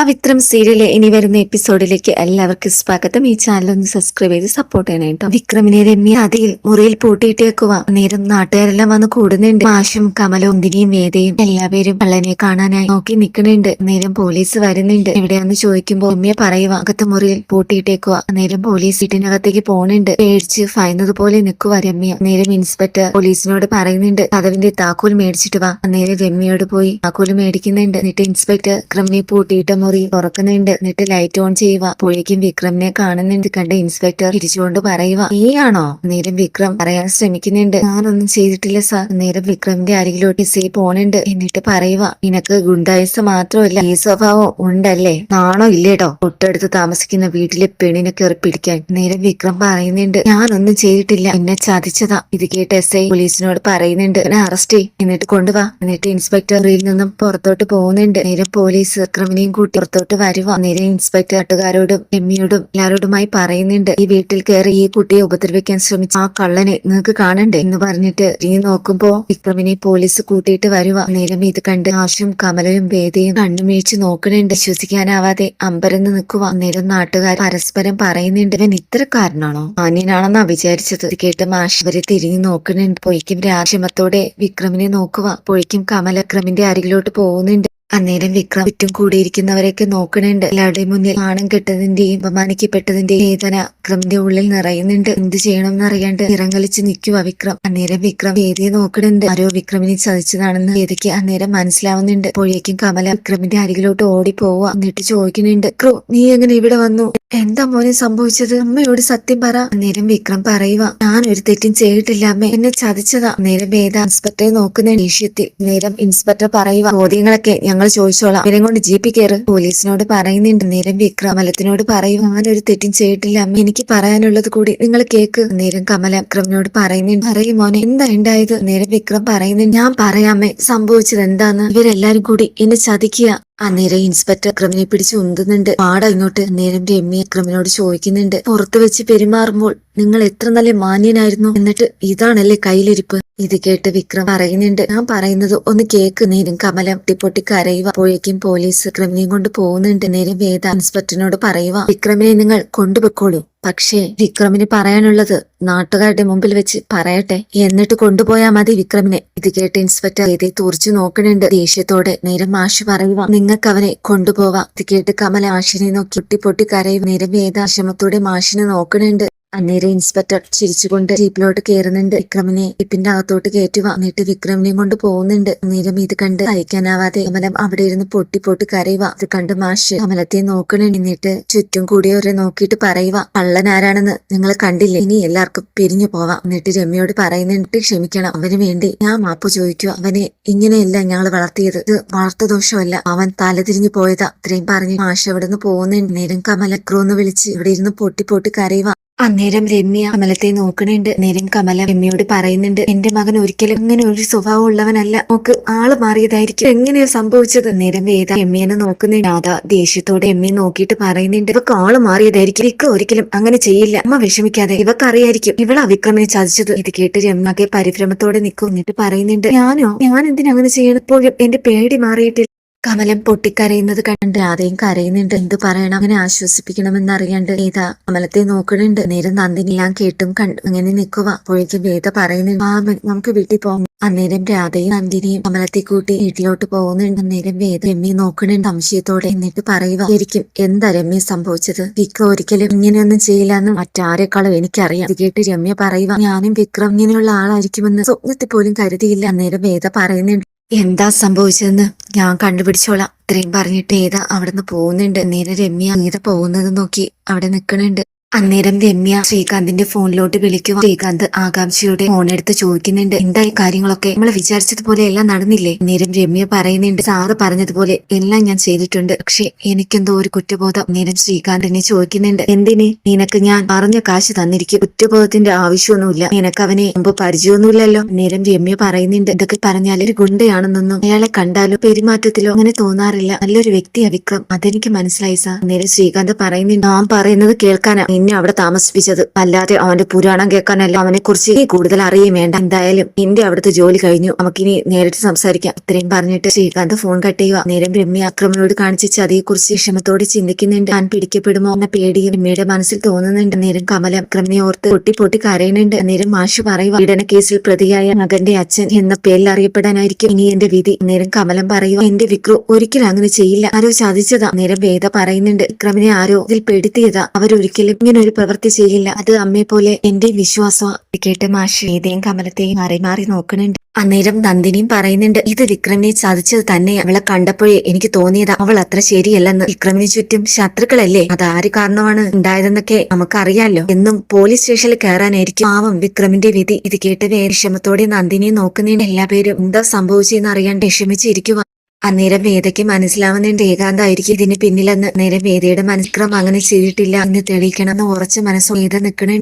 പവിത്രം സീരിയലിലെ ഇനി വരുന്ന എപ്പിസോഡിലേക്ക് എല്ലാവർക്കും സ്വാഗതം. ഈ ചാനൽ ഒന്ന് സബ്സ്ക്രൈബ് ചെയ്ത് സപ്പോർട്ട് ചെയ്യണം കേട്ടോ. വിക്രമിനെ രമ്യ അതിൽ മുറിയിൽ പൂട്ടിയിട്ടേക്കുക നേരം നാട്ടുകാരെല്ലാം വന്ന് കൂടുന്നുണ്ട്. മാഷും കമലും ഒന്തിനിയും വേദയും എല്ലാവരും കള്ളനെ കാണാനായി നോക്കി നിൽക്കുന്നുണ്ട്. നേരം പോലീസ് വരുന്നുണ്ട്. എവിടെയാന്ന് ചോദിക്കുമ്പോൾ രമ്യ പറയുക അകത്ത് മുറിയിൽ പൂട്ടിയിട്ടേക്കുക നേരം പോലീസ് വീട്ടിനകത്തേക്ക് പോണുണ്ട്. പേടിച്ച് ഭയന്നതുപോലെ നിൽക്കുക രമ്യ. നേരം ഇൻസ്പെക്ടർ പോലീസിനോട് പറയുന്നുണ്ട് കഥവിന്റെ താക്കോൽ മേടിച്ചിട്ട് വാ. നേരം രമ്യയോട് പോയി താക്കോൽ മേടിക്കുന്നുണ്ട്. എന്നിട്ട് ഇൻസ്പെക്ടർ വിക്രമിനെ പൂട്ടിയിട്ട മുറി തുറക്കുന്നുണ്ട്. എന്നിട്ട് ലൈറ്റ് ഓൺ ചെയ്യുക. അപ്പോഴേക്കും വിക്രമിനെ കാണുന്നുണ്ട്. കണ്ട ഇൻസ്പെക്ടർ തിരിച്ചുകൊണ്ട് പറയുക നീയാണോ? നേരം വിക്രം പറയാൻ ശ്രമിക്കുന്നുണ്ട്. ഞാനൊന്നും ചെയ്തിട്ടില്ല സാർ നേരം വിക്രമിന്റെ അരികിലോട്ട് സേ പോണുണ്ട്. എന്നിട്ട് പറയുക നിനക്ക് ഗുണ്ടായുസ് മാത്രമല്ല ഈ സ്വഭാവം ഉണ്ടല്ലേ? നാണോ ഇല്ലേട്ടോ തൊട്ടടുത്ത് താമസിക്കുന്ന വീട്ടിലെ പെണ്ണിനെ കയറി പിടിക്കാൻ. നേരം വിക്രം പറയുന്നുണ്ട് ഞാനൊന്നും ചെയ്തിട്ടില്ല. എന്നെ ചതിച്ചതാ. ഇത് കേട്ട് എസ് ഐ പോലീസിനോട് പറയുന്നുണ്ട് എന്നെ അറസ്റ്റ് ചെയ്യും. എന്നിട്ട് കൊണ്ടുവാ. എന്നിട്ട് ഇൻസ്പെക്ടറിൽ നിന്നും പുറത്തോട്ട് പോകുന്നുണ്ട്. നേരം പോലീസ് വിക്രമിനെയും കൂട്ടി പുറത്തോട്ട് വരുവാ നേരെ ഇൻസ്പെക്ടർ നാട്ടുകാരോടും എമ്മിയോടും എല്ലാരോടുമായി പറയുന്നുണ്ട്. ഈ വീട്ടിൽ കയറി ഈ കുട്ടിയെ ഉപദ്രവിക്കാൻ ശ്രമിച്ച ആ കള്ളനെ നിങ്ങൾക്ക് കാണണ്ടേ എന്ന് പറഞ്ഞിട്ട് ഇനി നോക്കുമ്പോ വിക്രമിനെ പോലീസ് കൂട്ടിയിട്ട് വരുവാ നേരം ഇത് കണ്ട് ആശും കമലയും വേദയും കണ്ണുമീഴ്ച നോക്കണുണ്ട് വിശ്വസിക്കാനാവാതെ അമ്പരന്ന് നിൽക്കുക നേരം നാട്ടുകാർ പരസ്പരം പറയുന്നുണ്ട്. ഇവൻ കാരണാണോ? മാന്യനാണെന്നാ വിചാരിച്ചത്. കേട്ട് മാഷ് അവരെ തിരിഞ്ഞു നോക്കണുണ്ട് പൊയ്ക്കും രാക്ഷമത്തോടെ വിക്രമിനെ നോക്കുക. പൊയ്ക്കും കമല വിക്രമിന്റെ അരികിലോട്ട് പോകുന്നുണ്ട്. അന്നേരം വിക്രം ചുറ്റും കൂടിയിരിക്കുന്നവരെയൊക്കെ നോക്കണുണ്ട്. എല്ലാവരുടെയും മുന്നിൽ നാണം കെട്ടതിന്റെയും അപമാനിക്കപ്പെട്ടതിന്റെയും വേദന വിക്രമിന്റെ ഉള്ളിൽ നിറയുന്നുണ്ട്. എന്ത് ചെയ്യണം എന്നറിയാണ്ട് നിറങ്ങളിച്ച് നിൽക്കുക വിക്രം. അന്നേരം വിക്രം വേദിയെ നോക്കണുണ്ട്. ആരോ വിക്രമിനെ ചതിച്ചതാണെന്ന് വേദിക്ക് അന്നേരം മനസ്സിലാവുന്നുണ്ട്. അപ്പോഴേക്കും കമല വിക്രമിന്റെ അരികിലോട്ട് ഓടി പോവുക എന്നിട്ട് ചോദിക്കുന്നുണ്ട് ക്രൂ നീ എങ്ങനെ ഇവിടെ വന്നു? എന്താ മോനെ സംഭവിച്ചത്? അമ്മയോട് സത്യം പറ. അന്നേരം വിക്രം പറയുക ഞാൻ ഒരു തെറ്റും ചെയ്തിട്ടില്ല അമ്മ. എന്നെ ചതിച്ചതാ. നേരം ഏതാ ഇൻസ്പെക്ടറെ നോക്കുന്ന ഏഷ്യത്തിൽ നേരം ഇൻസ്പെക്ടർ പറയുക ചോദ്യങ്ങളൊക്കെ ഞങ്ങൾ ചോദിച്ചോളാം. നേരം കൊണ്ട് ജീപ്പിൽ കയറ്. പോലീസിനോട് പറയുന്നുണ്ട്. നേരം വിക്രം കമലത്തിനോട് പറയുക ഞാൻ ഒരു തെറ്റും ചെയ്തിട്ടില്ല അമ്മ. എനിക്ക് പറയാനുള്ളത് കൂടി നിങ്ങൾ കേക്ക്. നേരം കമല വിക്രമിനോട് പറയുന്നുണ്ട് പറയും മോനെ എന്താ ഉണ്ടായത്? നേരം വിക്രം പറയുന്നുണ്ട് ഞാൻ പറയാമേ സംഭവിച്ചത് എന്താന്ന്? ഇവരെല്ലാരും കൂടി എന്നെ ചതിക്കുക. അന്നേരം ഇൻസ്പെക്ടർ അക്രമിനെ പിടിച്ച് ഉന്തുന്നുണ്ട്. പാട ഇങ്ങോട്ട്. നേരം രമ്യ അക്രമിനോട് ചോദിക്കുന്നുണ്ട്. പുറത്തു വെച്ച് പെരുമാറുമ്പോൾ നിങ്ങൾ എത്ര നല്ല മാന്യനായിരുന്നു. എന്നിട്ട് ഇതാണല്ലേ കയ്യിലിരിപ്പ്. ഇത് കേട്ട് വിക്രം പറയുന്നുണ്ട്. ഞാൻ പറയുന്നത് ഒന്ന് കേക്ക്. നേരും കമലം. പൊട്ടി കരയുക. അപ്പോഴേക്കും പോലീസ് വിക്രമിനെയും കൊണ്ട് പോകുന്നുണ്ട്. നേരം വേദ ഇൻസ്പെക്ടറിനോട് പറയുക വിക്രമിനെ നിങ്ങൾ കൊണ്ടുപോയിക്കോളൂ. പക്ഷേ വിക്രമിന് പറയാനുള്ളത് നാട്ടുകാരുടെ മുമ്പിൽ വെച്ച് പറയട്ടെ. എന്നിട്ട് കൊണ്ടുപോയാ മതി വിക്രമിനെ. ഇത് കേട്ട് ഇൻസ്പെക്ടർ ഇതേ തുറച്ചു നോക്കണുണ്ട് ദേഷ്യത്തോടെ നേരം മാഷ് പറയുക നിങ്ങൾക്ക് അവനെ കൊണ്ടുപോവാം. ഇത് കേട്ട് കമല ആഷിനെ നോക്കി പൊട്ടി കരയും നേരം വേദാശ്രമത്തോടെ മാഷിനെ നോക്കണുണ്ട് അന്നേരം ഇൻസ്പെക്ടർ ചിരിച്ചുകൊണ്ട് ജീപ്പിലോട്ട് കയറുന്നുണ്ട് വിക്രമിനെ ജീപ്പിന്റെ അകത്തോട്ട് കയറ്റുക എന്നിട്ട് വിക്രമിനെയും കൊണ്ട് പോകുന്നുണ്ട്. അന്നേരം ഇത് കണ്ട് അയക്കാനാവാതെ കമലം അവിടെ ഇരുന്ന് പൊട്ടി പൊട്ടി കരയുക ഇത് കണ്ട് മാഷ് കമലത്തെ നോക്കണേ. എന്നിട്ട് ചുറ്റും കൂടിയവരെ നോക്കിയിട്ട് പറയുക കള്ളൻ ആരാണെന്ന് നിങ്ങൾ കണ്ടില്ലേ? ഇനി എല്ലാവർക്കും പിരിഞ്ഞു പോവാം. എന്നിട്ട് രമ്യയോട് പറയുന്നുണ്ട് ക്ഷമിക്കണം അവന് വേണ്ടി ഞാൻ മാപ്പ് ചോദിക്കുക അവനെ ഇങ്ങനെയല്ല ഞങ്ങൾ വളർത്തിയത്. ഇത് വളർത്തദോഷമല്ല. അവൻ തലതിരിഞ്ഞു പോയതാ. ഇത്രയും പറഞ്ഞ് മാഷ് അവിടെ നിന്ന് പോകുന്നുണ്ട്. നേരം കമലക്രോന്ന് വിളിച്ച് ഇവിടെ ഇരുന്ന് പൊട്ടി പൊട്ടി കരയുക അന്നേരം രമ്യ കമലത്തെ നോക്കണുണ്ട്. നേരം കമല രമ്യയോട് പറയുന്നുണ്ട് എന്റെ മകൻ ഒരിക്കലും ഇങ്ങനെ ഒരു സ്വഭാവം ഉള്ളവനല്ല നമുക്ക് ആൾ മാറിയതായിരിക്കും. എങ്ങനെയാ സംഭവിച്ചത്? നേരം വേദ രമ്യനെ നോക്കുന്നുണ്ട്. രാധ ദേഷ്യത്തോടെ രമ്യ നോക്കിയിട്ട് പറയുന്നുണ്ട് ഇവക്ക് ആൾ മാറിയതായിരിക്കും. ഇക്ക ഒരിക്കലും അങ്ങനെ ചെയ്യില്ല. അമ്മ വിഷമിക്കാതെ. ഇവക്കറിയായിരിക്കും. ഇവളെ അവിക്രമിനെ വിക്രമിനെ ചതിച്ചത്. ഇത് കേട്ട് രമ്യക്കെ പരിഭ്രമത്തോടെ നിൽക്കും എന്നിട്ട് പറയുന്നുണ്ട് ഞാനോ? ഞാൻ എന്തിനാ അങ്ങനെ ചെയ്യണം എന്റെ പേടി മാറിയിട്ടില്ല. കമലം പൊട്ടിക്കരയുന്നത് കണ്ട് രാധയും കരയുന്നുണ്ട്. എന്ത് പറയണം? അങ്ങനെ ആശ്വസിപ്പിക്കണമെന്ന് അറിയണ്ട് വേദ കമലത്തെ നോക്കണുണ്ട് നേരം നന്ദിനിയെല്ലാം കേട്ടും കണ്ടു അങ്ങനെ നിൽക്കുക അപ്പോഴേക്കും വേദ പറയുന്നുണ്ട് ആ നമുക്ക് വീട്ടിൽ പോകാം. അന്നേരം രാധയും നന്ദിനിയും കമലത്തെ കൂട്ടി വീട്ടിലോട്ട് പോകുന്നുണ്ട്. അന്നേരം വേദ രമ്യ നോക്കണുണ്ട് സംശയത്തോടെ എന്നിട്ട് പറയുക ശരിക്കും എന്താ രമ്യ സംഭവിച്ചത്? വിക്രം ഒരിക്കലും ഇങ്ങനെയൊന്നും ചെയ്യില്ലെന്ന് മറ്റാരെക്കാളും എനിക്കറിയാം. ഇത് കേട്ട് രമ്യ പറയുക ഞാനും വിക്രം ഇങ്ങനെയുള്ള ആളായിരിക്കുമെന്ന് സ്വപ്നത്തിൽ പോലും കരുതിയില്ല. അന്നേരം വേദ പറയുന്നുണ്ട് എന്താ സംഭവിച്ചതെന്ന് ഞാൻ കണ്ടുപിടിച്ചോളാം. ഇത്രയും പറഞ്ഞിട്ട് ഏതാ അവിടുന്ന് പോകുന്നുണ്ട്? നേരെ രമ്യ നീത പോകുന്നത് നോക്കി. അവിടെ നിൽക്കണുണ്ട് അന്നേരം രമ്യ ശ്രീകാന്തിന്റെ ഫോണിലോട്ട് വിളിക്കുക ശ്രീകാന്ത് ആകാംക്ഷയുടെ ഫോൺ എടുത്ത് ചോദിക്കുന്നുണ്ട് എന്തായി കാര്യങ്ങളൊക്കെ? നമ്മൾ വിചാരിച്ചതുപോലെ എല്ലാം നടന്നില്ലേ? നേരം രമ്യ പറയുന്നുണ്ട് സാറ് പറഞ്ഞതുപോലെ എല്ലാം ഞാൻ ചെയ്തിട്ടുണ്ട്. പക്ഷെ എനിക്കെന്തോ ഒരു കുറ്റബോധം. നേരം ശ്രീകാന്തിനെ ചോദിക്കുന്നുണ്ട് എന്തിന്? നിനക്ക് ഞാൻ പറഞ്ഞ കാശ് തന്നിരിക്കും. കുറ്റബോധത്തിന്റെ ആവശ്യമൊന്നുമില്ല. നിനക്ക് അവനെ മുമ്പ് പരിചയമൊന്നുമില്ലല്ലോ? നേരം രമ്യ പറയുന്നുണ്ട് ഇതൊക്കെ പറഞ്ഞാൽ ഒരു ഗുണ്ടയാണെന്നൊന്നും അയാളെ കണ്ടാലോ? പെരുമാറ്റത്തിലോ? അങ്ങനെ തോന്നാറില്ല. നല്ലൊരു വ്യക്തിയാ വിക്രം അതെനിക്ക് മനസ്സിലായി സാർ. അന്നേരം ശ്രീകാന്ത് പറയുന്നുണ്ട് ഞാൻ പറയുന്നത് കേൾക്കാനാ. നിന്നെ അവിടെ താമസിപ്പിച്ചത്. അല്ലാതെ അവന്റെ പുരാണം കേൾക്കാനല്ല അവനെ കുറിച്ച് കൂടുതൽ അറിയും വേണ്ട. എന്തായാലും നിന്റെ അവിടുത്തെ ജോലി കഴിഞ്ഞു. നമുക്കിനി നേരിട്ട് സംസാരിക്കാം. ഇത്രയും പറഞ്ഞിട്ട് ശ്രീകാന്ത് ഫോൺ കട്ട് ചെയ്യുക. നേരം രമ്യ അക്രമനോട് കാണിച്ച ചതിയെ കുറിച്ച് വിഷമത്തോടെ ചിന്തിക്കുന്നുണ്ട്. താൻ പിടിക്കപ്പെടുമോ എന്ന പേടി രമ്യയുടെ മനസ്സിൽ തോന്നുന്നുണ്ട്. നേരം കമല അക്രമനെ ഓർത്ത് പൊട്ടി പൊട്ടി കരയുന്നുണ്ട്. നേരം മാഷ് പറയുക പീഡന കേസിൽ പ്രതിയായ മകന്റെ അച്ഛൻ എന്ന പേരിൽ അറിയപ്പെടാനായിരിക്കും ഇനി എന്റെ വിധി. നേരം കമലം പറയുക എന്റെ വിക്രു ഒരിക്കലും അങ്ങനെ ചെയ്യില്ല. ആരോ ചതിച്ചതാ. നേരം വേദ പറയുന്നുണ്ട് വിക്രമിനെ ആരോ ഇതിൽ പെടുത്തിയതാ. അവരൊരിക്കലും ഇങ്ങനെ ഒരു പ്രവൃത്തി ചെയ്യില്ല. അത് അമ്മയെ പോലെ എന്റെ വിശ്വാസം കേട്ട് മാഷ് കമലത്തെയും മാറി മാറി നോക്കണുണ്ട് അന്നേരം നന്ദിനിയും പറയുന്നുണ്ട് ഇത് വിക്രമിനെ ചതിച്ചത് തന്നെ. അവളെ കണ്ടപ്പോഴേ എനിക്ക് തോന്നിയത് അവൾ അത്ര ശരിയല്ലെന്ന്. വിക്രമിന് ചുറ്റും ശത്രുക്കളല്ലേ? അത് ആര് കാരണമാണ് ഉണ്ടായതെന്നൊക്കെ നമുക്കറിയാലോ. എന്നും പോലീസ് സ്റ്റേഷനിൽ കയറാനായിരിക്കും പാവം വിക്രമിന്റെ വിധി. ഇത് കേട്ട് വിഷമത്തോടെ നന്ദിനിയെ നോക്കുന്നതിന് എല്ലാ പേരും എന്താ സംഭവിച്ചെന്ന് അറിയാൻ വിഷമിച്ചിരിക്കുക അന്നേരം വേദയ്ക്ക് മനസ്സിലാവുന്നുണ്ട് ഏകാന്തായിരിക്കും ഇതിന് പിന്നിലെന്ന് നേരം വേദയുടെ മനസ്ക്രം അങ്ങനെ ചെയ്തിട്ടില്ല. എന്ന് തെളിയിക്കണമെന്ന് ഉറച്ച് മനസ്സോ വേദ നിൽക്കണ